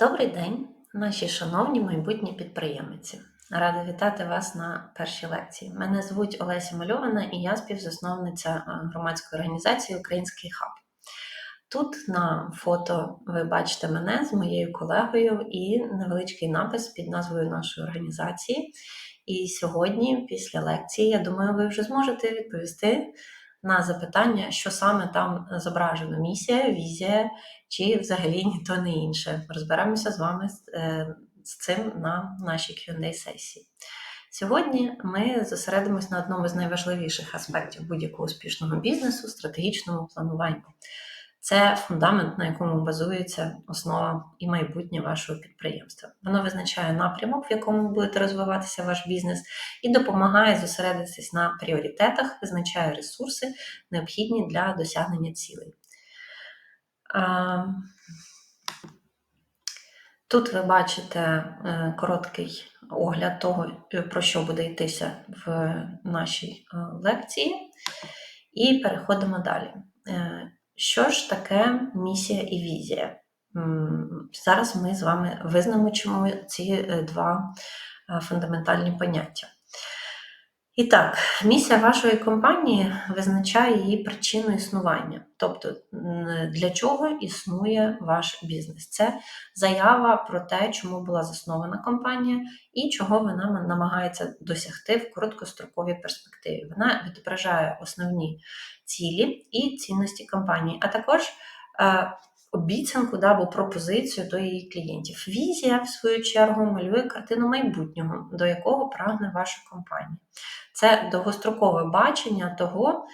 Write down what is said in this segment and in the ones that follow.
Добрий день, наші шановні майбутні підприємці. Рада вітати вас на першій лекції. Мене звуть Олеся Мальована і я співзасновниця е, громадської організації Український хаб. Тут на фото ви бачите мене з моєю колегою і невеличкий напис під назвою нашої організації. І сьогодні, після лекції, я думаю, ви вже зможете відповісти на запитання, що саме там зображено: місія, візія чи взагалі ні то не інше. Розберемося з вами е, з цим на нашій qa сесії. Сьогодні ми зосередимось на одному з найважливіших аспектів будь-якого успішного бізнесу стратегічному плануванні. Це фундамент, на якому базується основа і майбутнє вашого підприємства. Воно визначає напрямок, в якому будете розвиватися ваш бізнес, і допомагає зосередитись на пріоритетах, визначає ресурси, необхідні для досягнення цілей. Тут ви бачите е, короткий огляд того, про що буде йтися в нашій е, лекції, і переходимо далі. Е, що ж таке місія і візія? Зараз ми з вами визначимо ці два фундаментальні поняття. І так, місія вашої компанії визначає її причину існування. Тобто, для чого існує ваш бізнес. Це заява про те, чому була заснована компанія і чого вона намагається досягти в короткостроковій перспективі. Вона відображає основні цілі і цінності компанії, а також е, обіцянку да, або пропозицію до її клієнтів. Візія, в свою чергу, малює картину майбутнього, до якого прагне ваша компанія. Це довгострокове бачення того,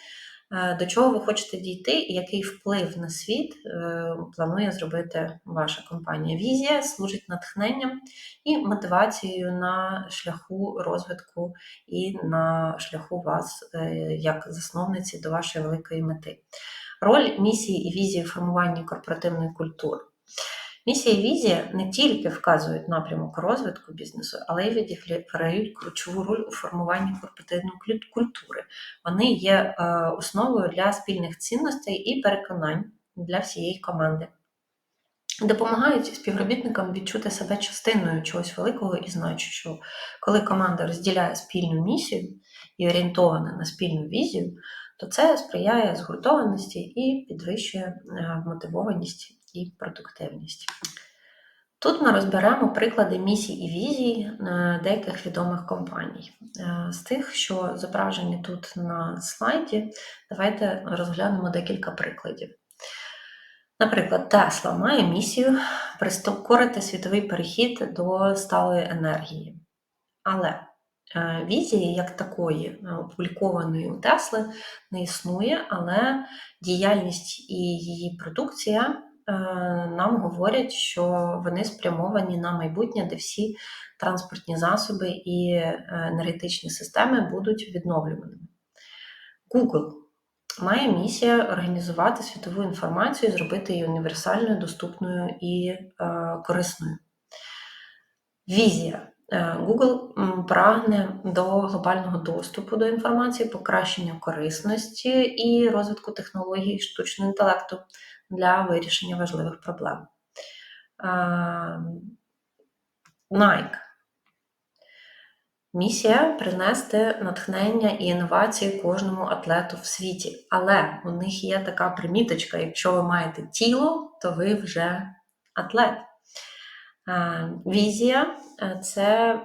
е, до чого ви хочете дійти, і який вплив на світ е, планує зробити ваша компанія. Візія служить натхненням і мотивацією на шляху розвитку і на шляху вас е, як засновниці до вашої великої мети. Роль місії і візії в формуванні корпоративної культури. Місія і візія не тільки вказують напрямок розвитку бізнесу, але й відіграють ключову роль у формуванні корпоративної культури. Вони є е, основою для спільних цінностей і переконань для всієї команди. Допомагають співробітникам відчути себе частиною чогось великого і значущого. Коли команда розділяє спільну місію і орієнтована на спільну візію, то це сприяє згуртованості і підвищує е, мотивованість і продуктивність. Тут ми розберемо приклади місій і візій е, деяких відомих компаній. Е, з тих, що зображені тут на слайді, давайте розглянемо декілька прикладів. Наприклад, Тесла має місію прискорити світовий перехід до сталої енергії. Але візії як такої е, опублікованої у Тесли не існує, але діяльність і її продукція е, нам говорять, що вони спрямовані на майбутнє, де всі транспортні засоби і енергетичні системи будуть відновлюваними. Google має місія організувати світову інформацію, зробити її універсальною, доступною і корисною. Візія. Е, Google прагне до глобального доступу до інформації, покращення корисності і розвитку технологій штучного інтелекту для вирішення важливих проблем. Е, Nike. Місія принести натхнення і інновації кожному атлету в світі. Але у них є така приміточка: якщо ви маєте тіло, то ви вже атлет. Е, візія це е,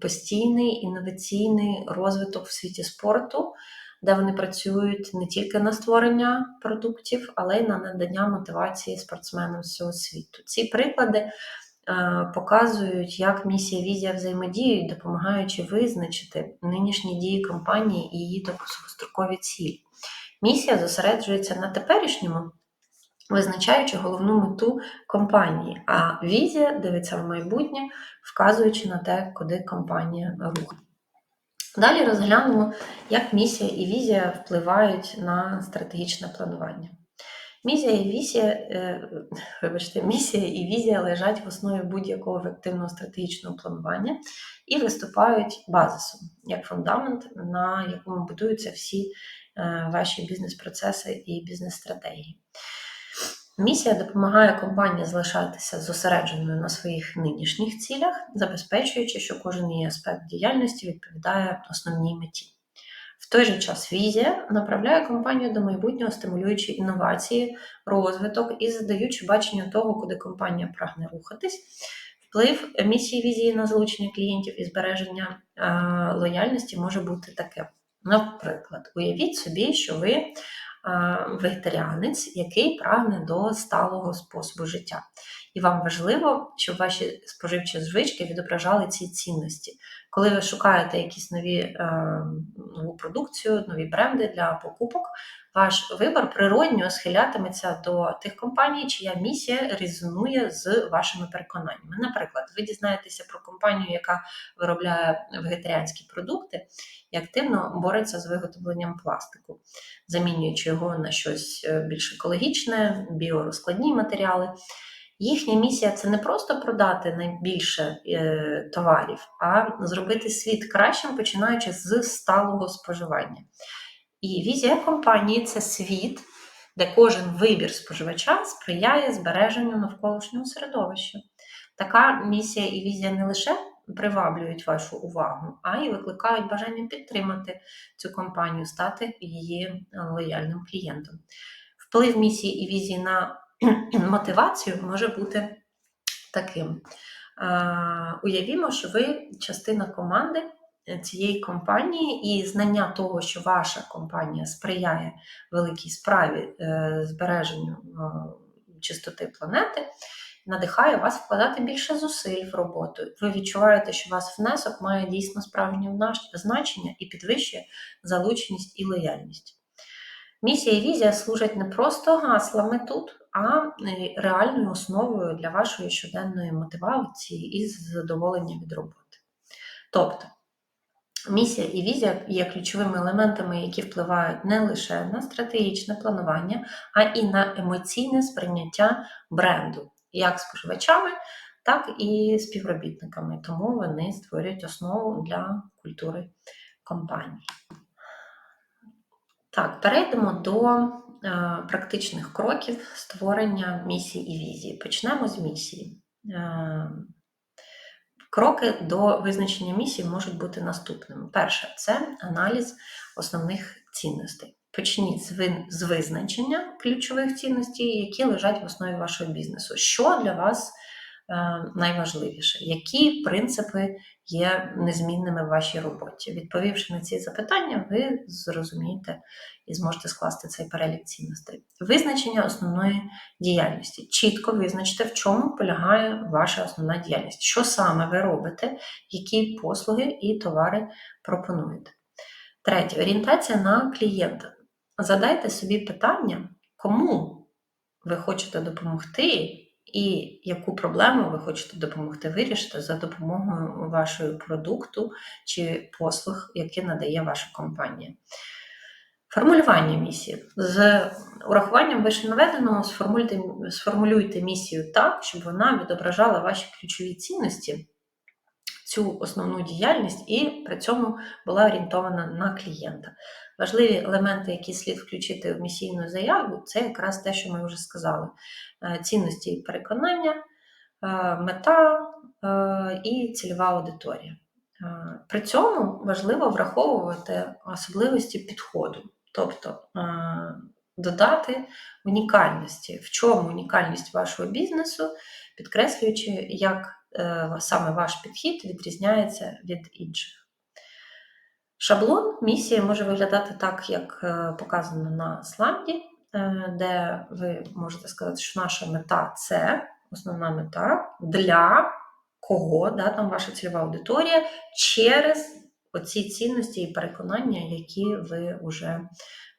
постійний інноваційний розвиток в світі спорту, де вони працюють не тільки на створення продуктів, але й на надання мотивації спортсменам з цього світу. Ці приклади показують, як місія візія взаємодіють, допомагаючи визначити нинішні дії компанії і її довгострокові цілі. Місія зосереджується на теперішньому визначаючи головну мету компанії, а візія дивиться в майбутнє, вказуючи на те, куди компанія рухає. Далі розглянемо, як місія і візія впливають на стратегічне планування. Місія і візія, е, вибачте, місія і візія лежать в основі будь-якого ефективного стратегічного планування і виступають базисом як фундамент, на якому будуються всі е, ваші бізнес-процеси і бізнес-стратегії. Місія допомагає компанії залишатися зосередженою на своїх нинішніх цілях, забезпечуючи, що кожен її аспект діяльності відповідає основній меті. В той же час візія направляє компанію до майбутнього, стимулюючи інновації, розвиток і задаючи бачення того, куди компанія прагне рухатись. Вплив місії візії на залучення клієнтів і збереження е, лояльності може бути таким. Наприклад, уявіть собі, що ви вегетаріанець, який прагне до сталого способу життя. І вам важливо, щоб ваші споживчі звички відображали ці цінності. Коли ви шукаєте якісь нові е, нову продукцію, нові бренди для покупок, ваш вибір природньо схилятиметься до тих компаній, чия місія резонує з вашими переконаннями. Наприклад, ви дізнаєтеся про компанію, яка виробляє вегетаріанські продукти і активно бореться з виготовленням пластику, замінюючи його на щось е, більш екологічне, біорозкладні матеріали. Їхня місія це не просто продати найбільше е, товарів, а зробити світ кращим, починаючи з сталого споживання. І візія компанії це світ, де кожен вибір споживача сприяє збереженню навколишнього середовища. Така місія і візія не лише приваблюють вашу увагу, а й викликають бажання підтримати цю компанію, стати її лояльним клієнтом. Вплив місії і візії на мотивацію може бути таким. Уявімо, що ви частина команди цієї компанії, і знання того, що ваша компанія сприяє великій справі е, збереженню чистоти планети, надихає вас вкладати більше зусиль в роботу. Ви відчуваєте, що ваш внесок має дійсно справжнє значення і підвищує залученість і лояльність. Місія і візія служать не просто гаслами тут, а е, реальною основою для вашої щоденної мотивації і задоволення від роботи. Тобто, місія і візія є ключовими елементами, які впливають не лише на стратегічне планування, а і на емоційне сприйняття бренду, як споживачами, так і співробітниками. Тому вони створюють основу для культури компанії. Так, перейдемо до е, практичних кроків створення місії і візії. Почнемо з місії. Е, кроки до визначення місії можуть бути наступними. Перше це аналіз основних цінностей. Почніть з визначення ключових цінностей, які лежать в основі вашого бізнесу. Що для вас найважливіше, які принципи є незмінними в вашій роботі. Відповівши на ці запитання, ви зрозумієте і зможете скласти цей перелік цінностей. Визначення основної діяльності. Чітко визначте, в чому полягає ваша основна діяльність, що саме ви робите, які послуги і товари пропонуєте. Третє орієнтація на клієнта. Задайте собі питання, кому ви хочете допомогти і яку проблему ви хочете допомогти вирішити за допомогою вашого продукту чи послуг, які надає ваша компанія. Формулювання місії. З урахуванням вище наведеного сформулюйте, сформулюйте місію так, щоб вона відображала ваші ключові цінності, цю основну діяльність і при цьому була орієнтована на клієнта. Важливі елементи, які слід включити в місійну заяву, це якраз те, що ми вже сказали: цінності і переконання, е, мета е, і цільова аудиторія. При цьому важливо враховувати особливості підходу, тобто додати унікальності, в чому унікальність вашого бізнесу, підкреслюючи, як саме ваш підхід відрізняється від інших. Шаблон місії може виглядати так, як е, показано на слайді, е, де ви можете сказати, що наша мета це основна мета для кого, да, там ваша цільова аудиторія, через оці цінності і переконання, які ви вже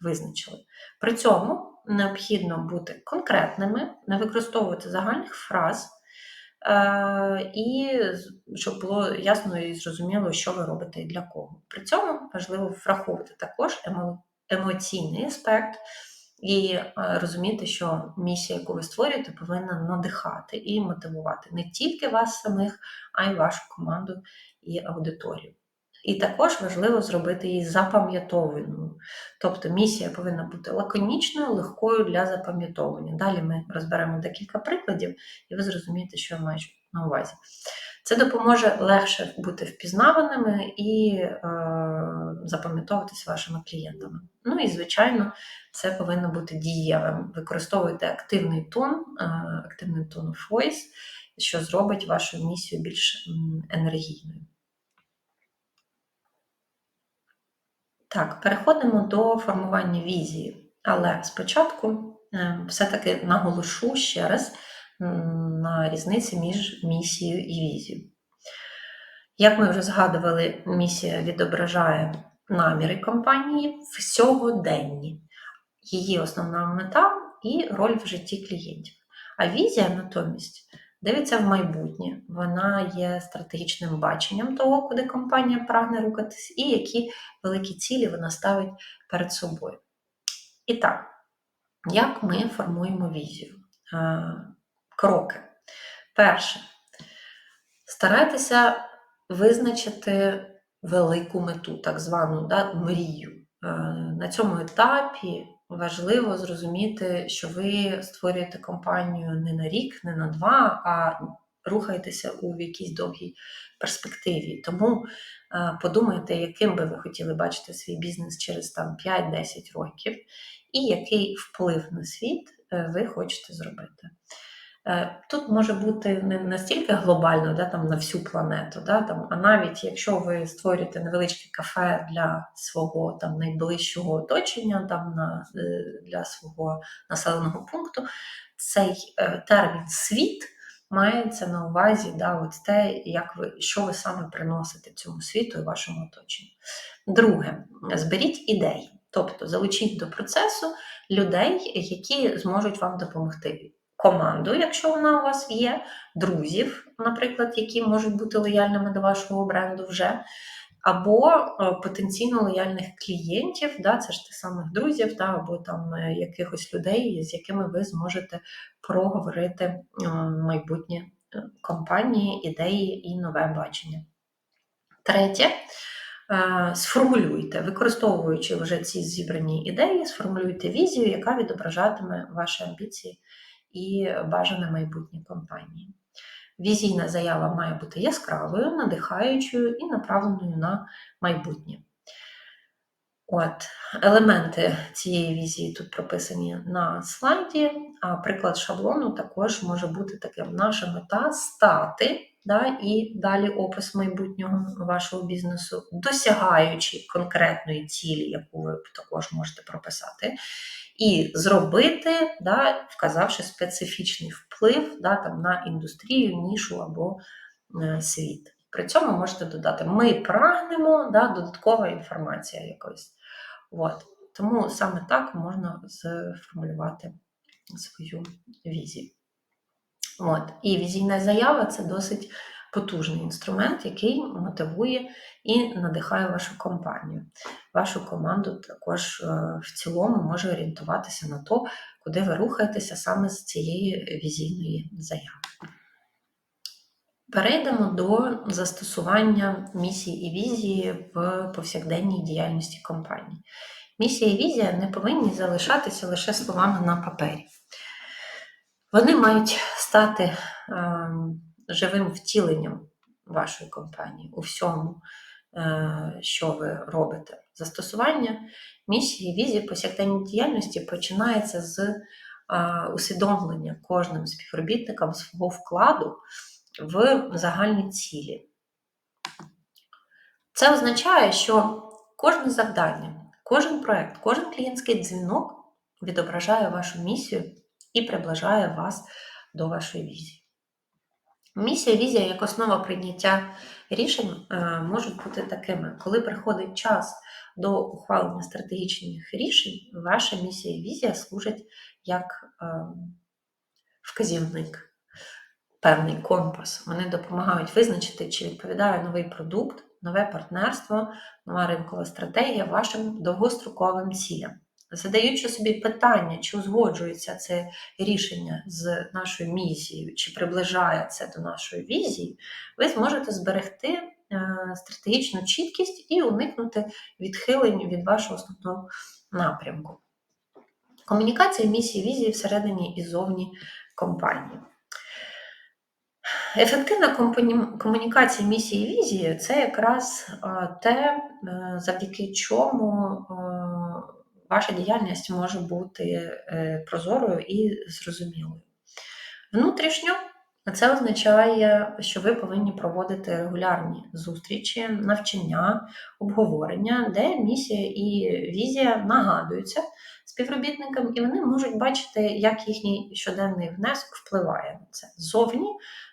визначили. При цьому необхідно бути конкретними, не використовувати загальних фраз. Е, і щоб було ясно і зрозуміло, що ви робите і для кого. При цьому важливо враховувати також емоційний аспект і е, розуміти, що місія, яку ви створюєте, повинна надихати і мотивувати не тільки вас самих, а й вашу команду і аудиторію. І також важливо зробити її запам'ятованою. Тобто місія повинна бути лаконічною, легкою для запам'ятовування. Далі ми розберемо декілька прикладів, і ви зрозумієте, що я маю на увазі. Це допоможе легше бути впізнаваними і е, запам'ятовуватися вашими клієнтами. Ну і, звичайно, це повинно бути дієвим. Використовуйте активний тон, е, активний тон voice, що зробить вашу місію більш енергійною. Так, переходимо до формування візії. Але спочатку е, все-таки наголошу ще раз на різниці між місією і візією. Як ми вже згадували, місія відображає наміри компанії в сьогоденні, її основна мета і роль в житті клієнтів. А візія натомість дивиться в майбутнє. Вона є стратегічним баченням того, куди компанія прагне рухатись, і які великі цілі вона ставить перед собою. І так, як ми формуємо візію? Кроки. Перше, старайтеся визначити велику мету, так звану да, мрію. Е, На цьому етапі важливо зрозуміти, що ви створюєте компанію не на рік, не на два, а рухаєтеся у якійсь довгій перспективі. Тому е, подумайте, яким би ви хотіли бачити свій бізнес через там 5-10 років, і який вплив на світ е, ви хочете зробити. Е, Тут може бути не настільки глобально, да, там, на всю планету, да, там, а навіть якщо ви створюєте невеличке кафе для свого там, найближчого оточення, там, на, е, для свого населеного пункту, цей е, термін світ мається на увазі да, от те, як ви, що ви саме приносите цьому світу і вашому оточенню. Друге, зберіть ідеї, тобто залучіть до процесу людей, які зможуть вам допомогти команду, якщо вона у вас є, друзів, наприклад, які можуть бути лояльними до вашого бренду вже, або е, потенційно лояльних клієнтів, да, це ж тих самих друзів, да, або там е, якихось людей, з якими ви зможете проговорити е, майбутнє компанії, ідеї і нове бачення. Третє. Сформулюйте, використовуючи вже ці зібрані ідеї, сформулюйте візію, яка відображатиме ваші амбіції і бажане майбутнє компанії. Візійна заява має бути яскравою, надихаючою і направленою на майбутнє. От, Елементи цієї візії тут прописані на слайді, а приклад шаблону також може бути таким: наша мета стати, да, і далі опис майбутнього вашого бізнесу, досягаючи конкретної цілі, яку ви також можете прописати і зробити, да, вказавши специфічний вплив да, там, на індустрію, нішу або е, світ. При цьому можете додати: ми прагнемо да, додаткова інформація якось. От. Тому саме так можна сформулювати свою візію. От. І візійна заява це досить потужний інструмент, який мотивує і надихає вашу компанію. Вашу команду також е, в цілому може орієнтуватися на то, куди ви рухаєтеся саме з цієї візійної заяви. Перейдемо до застосування місії і візії в повсякденній діяльності компанії. Місія і візія не повинні залишатися лише словами на папері. Вони мають стати ем, живим втіленням вашої компанії у всьому, е, що ви робите. Застосування місії, візії повсякденній діяльності починається з усвідомлення кожним співробітникам свого вкладу в загальні цілі. Це означає, що кожне завдання, кожен проєкт, кожен клієнтський дзвінок відображає вашу місію і приближає вас до вашої візії. Місія, візія як основа прийняття рішень е, можуть бути такими. Коли приходить час до ухвалення стратегічних рішень, ваша місія і візія служать як е, вказівник, певний компас. Вони допомагають визначити, чи відповідає новий продукт, нове партнерство, нова ринкова стратегія вашим довгостроковим цілям задаючи собі питання, чи узгоджується це рішення з нашою місією, чи приближає це до нашої візії, ви зможете зберегти стратегічну чіткість і уникнути відхилень від вашого основного напрямку. Комунікація місії візії всередині і зовні компанії. Ефективна комунікація місії і візії це якраз те, е, завдяки чому е, ваша діяльність може бути е, прозорою і зрозумілою. Внутрішньо це означає, що ви повинні проводити регулярні зустрічі, навчання, обговорення, де місія і візія нагадуються співробітникам, і вони можуть бачити, як їхній щоденний внесок впливає на це. Ззовні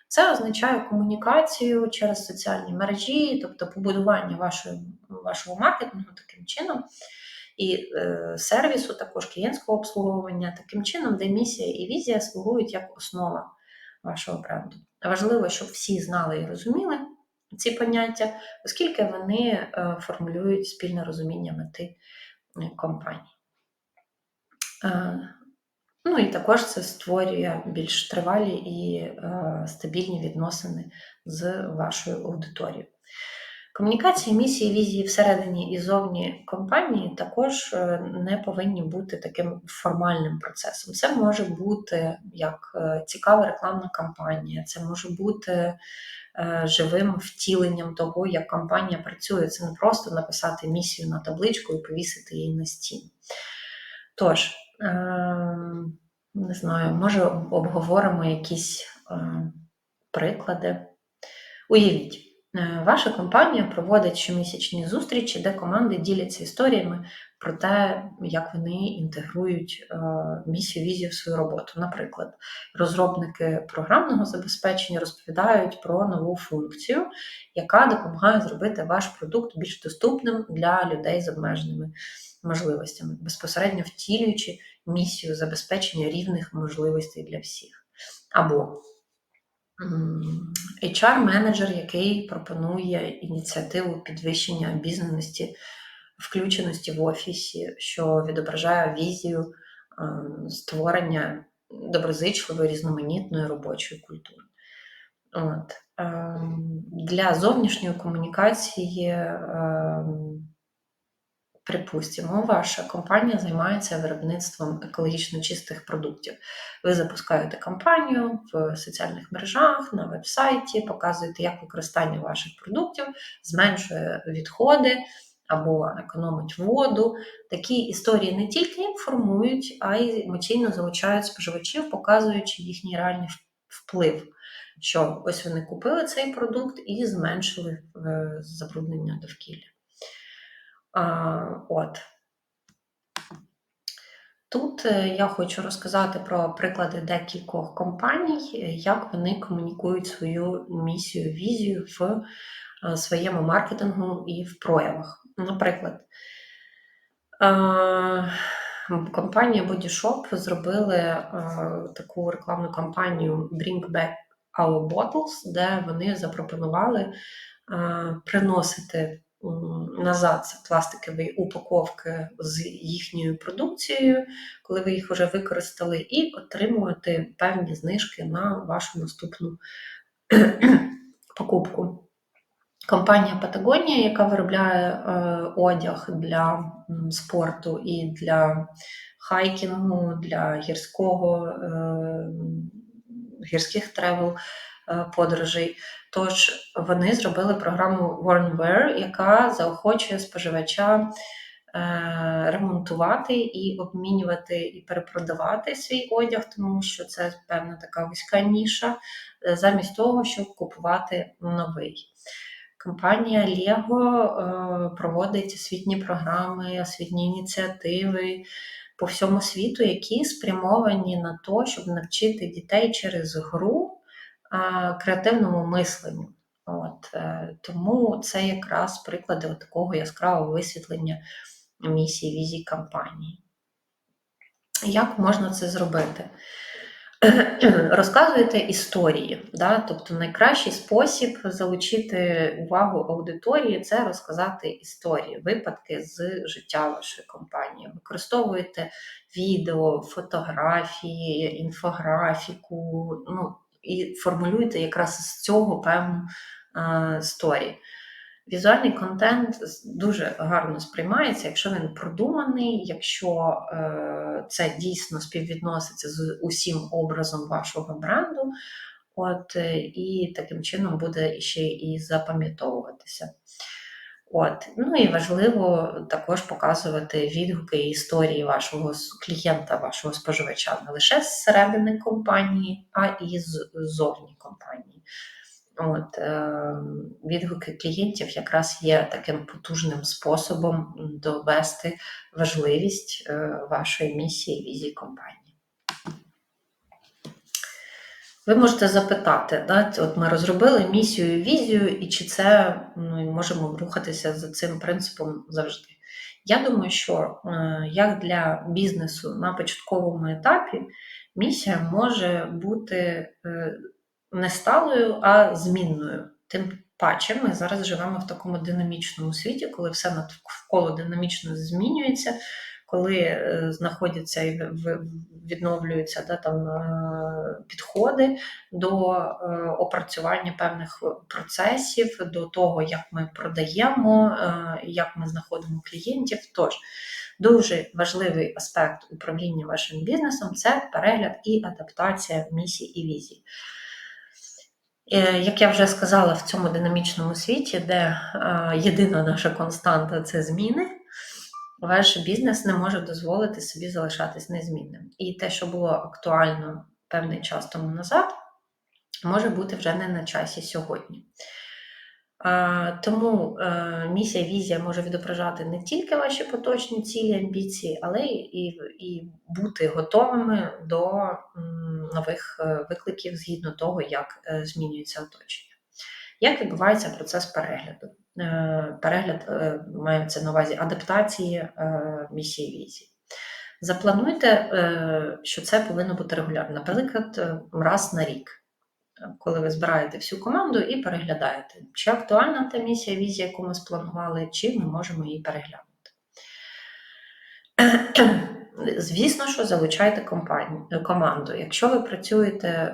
це означає комунікацію через соціальні мережі, тобто побудування вашої, вашого маркетингу таким чином. І е, сервісу, також клієнтського обслуговування, таким чином, де місія і візія слугують як основа вашого бренду. Важливо, щоб всі знали і розуміли ці поняття, оскільки вони е, формулюють спільне розуміння мети е, компанії. Ну і також це створює більш тривалі і стабільні відносини з вашою аудиторією. Комунікації, місії, візії всередині і зовні компанії також е, не повинні бути таким формальним процесом. Це може бути як е, цікава рекламна кампанія, це може бути е, живим втіленням того, як компанія працює. Це не просто написати місію на табличку і повісити її на стіну. Тож, не знаю, може обговоримо якісь приклади. Уявіть. Е, ваша компанія проводить щомісячні зустрічі, де команди діляться історіями про те, як вони інтегрують е, місію візію в свою роботу. Наприклад, розробники програмного забезпечення розповідають про нову функцію, яка допомагає зробити ваш продукт більш доступним для людей з обмеженими можливостями, безпосередньо втілюючи місію забезпечення рівних можливостей для всіх. Або HR-менеджер, який пропонує ініціативу підвищення бізнесності, включеності в офісі, що відображає візію створення доброзичливої різноманітної робочої культури. От. Ем, для зовнішньої комунікації ем, Припустимо, ваша компанія займається виробництвом екологічно чистих продуктів. Ви запускаєте кампанію в соціальних мережах, на веб-сайті, показуєте, як використання ваших продуктів зменшує відходи або економить воду. Такі історії не тільки інформують, а й емоційно залучають споживачів, показуючи їхній реальний вплив. Що ось вони купили цей продукт і зменшили е, забруднення довкілля. От. Тут е, я хочу розказати про приклади декількох компаній, як вони комунікують свою місію, візію в е, своєму маркетингу і в проявах. Наприклад, е, компанія Body Shop зробили таку рекламну кампанію Bring Back Our Bottles, де вони запропонували приносити назад це пластикові упаковки з їхньою продукцією, коли ви їх вже використали, і отримувати певні знижки на вашу наступну покупку. Компанія Patagonia, яка виробляє е, одяг для спорту і для хайкінгу, для гірського, е, гірських тревел подорожей, Тож вони зробили програму Warnwear, яка заохочує споживача е, ремонтувати і обмінювати і перепродавати свій одяг, тому що це певна така вузька ніша, е, замість того, щоб купувати новий. Компанія е, проводить освітні програми, освітні ініціативи по всьому світу, які спрямовані на те, щоб навчити дітей через гру креативному мисленню. От, е, Тому це якраз приклади такого яскравого висвітлення місії візії кампанії. Як можна це зробити? Розказуєте історії, да? тобто найкращий спосіб залучити увагу аудиторії це розказати історії, випадки з життя вашої компанії. Використовуєте відео, фотографії, інфографіку. ну, і формулюєте якраз з цього певну сторі. Візуальний контент дуже гарно сприймається, якщо він продуманий, якщо е, це дійсно співвідноситься з усім образом вашого бренду, от, е, і таким чином буде ще і запам'ятовуватися. От. Ну і важливо також показувати відгуки і історії вашого клієнта, вашого споживача не лише зсередини компанії, а і ззовні компанії. От, е, відгуки клієнтів якраз є таким потужним способом довести важливість е, вашої місії і візії компанії. Ви можете запитати, да, от ми розробили місію візію, і чи це ну, можемо рухатися за цим принципом завжди. Я думаю, що е, як для бізнесу на початковому етапі місія може бути е, не сталою, а змінною. Тим паче, ми зараз живемо в такому динамічному світі, коли все навколо динамічно змінюється, коли е, знаходяться і відновлюються да, там, е, підходи до е, опрацювання певних процесів, до того, як ми продаємо, як ми знаходимо клієнтів. Тож дуже важливий аспект управління вашим бізнесом це перегляд і адаптація місії і візії. Е, Як я вже сказала, в цьому динамічному світі, де єдина наша константа це зміни, ваш бізнес не може дозволити собі залишатись незмінним. І те, що було актуально певний час тому назад, може бути вже не на часі сьогодні. Тому е, місія, візія може відображати не тільки ваші поточні цілі, амбіції, але і, і бути готовими до нових е, викликів згідно того, як е, змінюється оточення. Як відбувається процес перегляду? Е, Перегляд е, мається на увазі адаптації е, місії візії. Заплануйте, що це повинно бути регулярно, наприклад, раз на рік коли ви збираєте всю команду і переглядаєте, чи актуальна та місія, візія, яку ми спланували, чи ми можемо її переглянути. Звісно, що залучайте компанію, команду. Якщо ви працюєте е,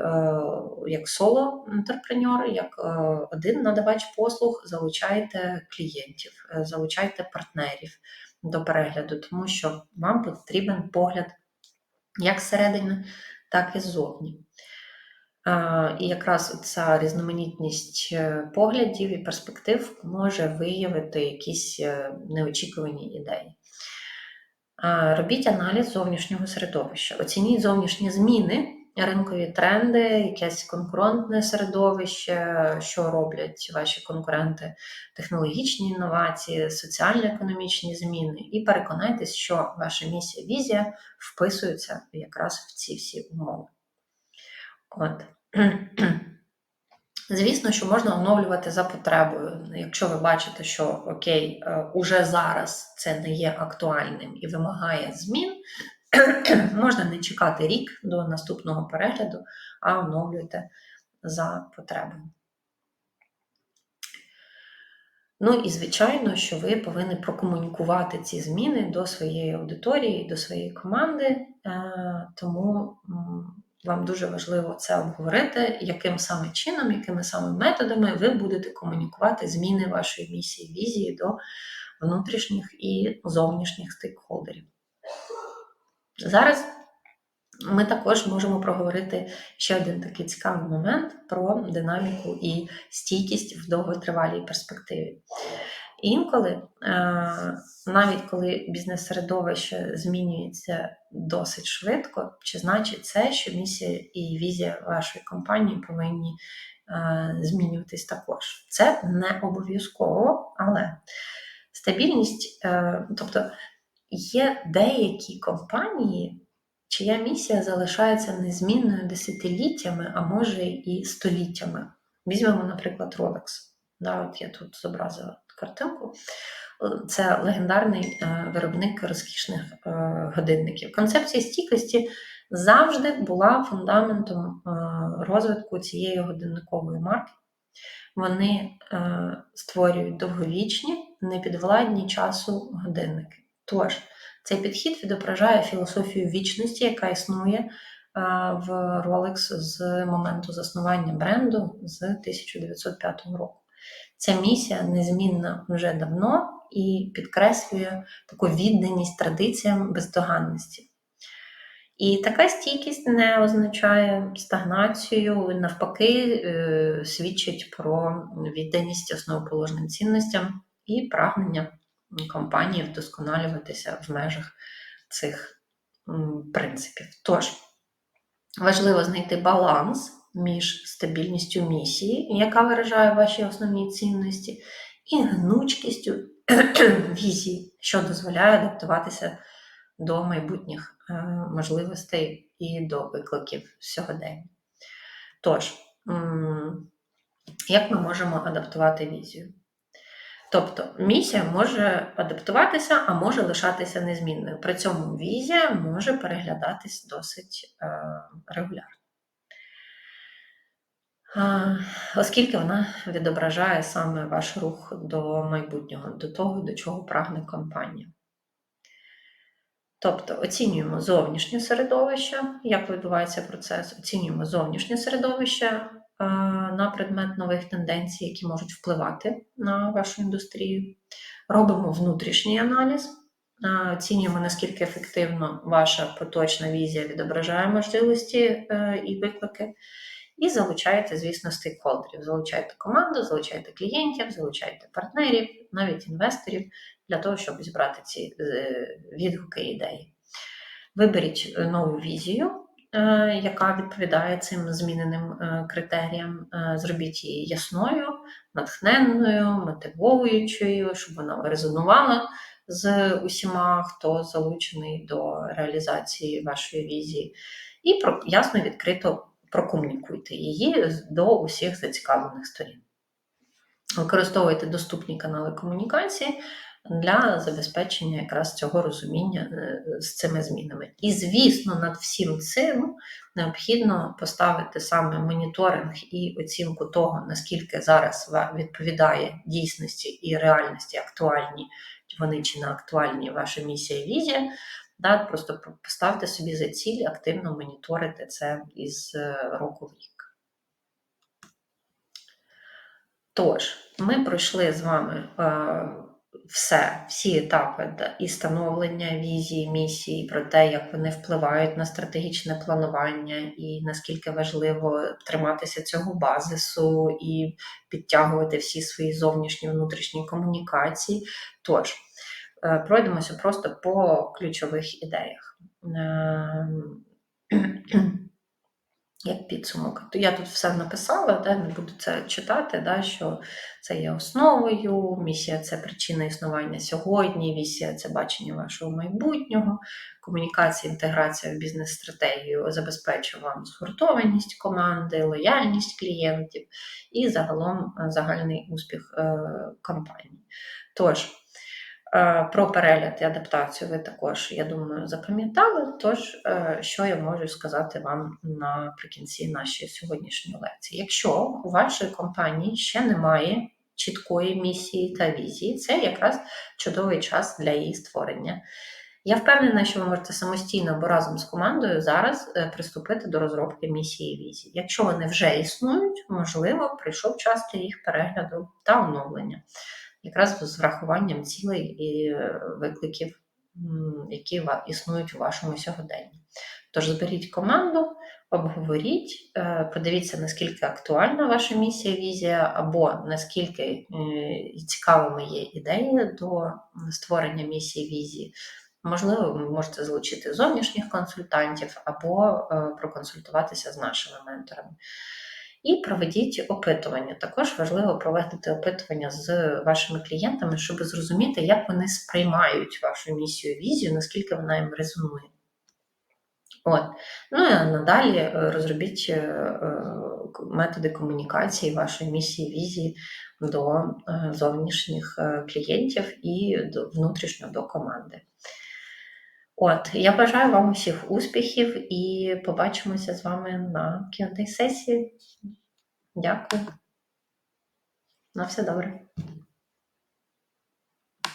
як соло-інтерпренер, як е, один надавач послуг, залучайте клієнтів, е, залучайте партнерів до перегляду, тому що вам потрібен погляд як зсередини, так і ззовні. А, І якраз ця різноманітність е, поглядів і перспектив може виявити якісь е, неочікувані ідеї. Робіть аналіз зовнішнього середовища, оцініть зовнішні зміни, ринкові тренди, якесь конкурентне середовище, що роблять ваші конкуренти, технологічні інновації, соціально-економічні зміни, і переконайтесь, що ваша місія, візія вписуються якраз в ці всі умови. От. Звісно, що можна оновлювати за потребою. Якщо ви бачите, що окей, е, уже зараз це не є актуальним і вимагає змін, можна не чекати рік до наступного перегляду, а оновлюйте за потребою. Ну і звичайно, що ви повинні прокомунікувати ці зміни до своєї аудиторії, до своєї команди, е, тому вам дуже важливо це обговорити, яким саме чином, якими саме методами ви будете комунікувати зміни вашої місії, візії до внутрішніх і зовнішніх стейкхолдерів. Зараз ми також можемо проговорити ще один такий цікавий момент про динаміку і стійкість в довготривалій перспективі. Інколи, е, навіть коли бізнес-середовище змінюється досить швидко, чи значить це, що місія і візія вашої компанії повинні е, змінюватись також. Це не обов'язково, але стабільність, е, тобто є деякі компанії, чия місія залишається незмінною десятиліттями, а може і століттями. Візьмемо, наприклад, Rolex. Да, от я тут зобразила картинку. Це легендарний е, виробник розкішних е, годинників. Концепція стійкості завжди була фундаментом е, розвитку цієї годинникової марки. Вони створюють довговічні, непідвладні часу годинники. Тож, цей підхід відображає філософію вічності, яка існує в Rolex з моменту заснування бренду з 1905 року. Ця місія незмінна вже давно і підкреслює таку відданість традиціям бездоганності. І така стійкість не означає стагнацію, навпаки, е, свідчить про відданість основоположним цінностям і прагнення компанії вдосконалюватися в межах цих принципів. Тож, важливо знайти баланс між стабільністю місії, яка виражає ваші основні цінності, і гнучкістю візії, що дозволяє адаптуватися до майбутніх е, можливостей і до викликів сьогодення. Тож, як ми можемо адаптувати візію? Тобто місія може адаптуватися, а може лишатися незмінною. При цьому візія може переглядатись досить е, регулярно. Оскільки вона відображає саме ваш рух до майбутнього, до того, до чого прагне компанія. Тобто оцінюємо зовнішнє середовище, як відбувається процес, оцінюємо зовнішнє середовище на предмет нових тенденцій, які можуть впливати на вашу індустрію. Робимо внутрішній аналіз, оцінюємо, наскільки ефективно ваша поточна візія відображає можливості е, і виклики. І залучаєте, звісно, стейкхолдерів. Залучаєте команду, залучаєте клієнтів, залучаєте партнерів, навіть інвесторів для того, щоб зібрати ці відгуки і ідеї. Виберіть нову візію, е, яка відповідає цим зміненим е, критеріям. Е, зробіть її ясною, натхненною, мотивуючою, щоб вона резонувала з усіма, хто залучений до реалізації вашої візії. І ясно відкрито прокомунікуйте її до усіх зацікавлених сторін. Використовуйте доступні канали комунікації для забезпечення якраз цього розуміння е, з цими змінами. І, звісно, над всім цим необхідно поставити саме моніторинг і оцінку того, наскільки зараз відповідає дійсності і реальності актуальні, вони чи не актуальні ваша місія і візія. Да, Просто поставте собі за ціль активно моніторити це із е, року в рік. Тож, ми пройшли з вами е, все, всі етапи і становлення візії, місії, про те, як вони впливають на стратегічне планування, і наскільки важливо триматися цього базису і підтягувати всі свої зовнішні внутрішні комунікації. Тож, пройдемося просто по ключових ідеях. Ем, як підсумок. Я тут все написала, да, не буду це читати, да, що це є основою, місія це причина існування сьогодні, місія це бачення вашого майбутнього, комунікація, інтеграція в бізнес-стратегію забезпечує вам згуртованість команди, лояльність клієнтів і загалом е, загальний успіх е, компанії. Тож, Е, про перегляд і адаптацію ви також, я думаю, запам'ятали. Тож, е, що я можу сказати вам наприкінці нашої сьогоднішньої лекції? Якщо у вашої компанії ще немає чіткої місії та візії, це якраз чудовий час для її створення. Я впевнена, що ви можете самостійно або разом з командою зараз е, приступити до розробки місії і візії. Якщо вони вже існують, можливо, прийшов час для їх перегляду та оновлення якраз з врахуванням цілей і е, викликів, які існують у вашому сьогоденні. Тож зберіть команду, обговоріть, е, подивіться, наскільки актуальна ваша місія, візія, або наскільки е, цікавими є ідеї до створення місії візії. Можливо, ви можете залучити зовнішніх консультантів або проконсультуватися з нашими менторами. І проведіть опитування. Також важливо проводити опитування з вашими клієнтами, щоб зрозуміти, як вони сприймають вашу місію, візію, наскільки вона їм резонує. От. Ну і надалі е, розробіть е, е, методи комунікації вашої місії, візії до зовнішніх клієнтів і до, внутрішньо до команди. От, я бажаю вам усіх успіхів і побачимося з вами на qa сесії Дякую. На все добре.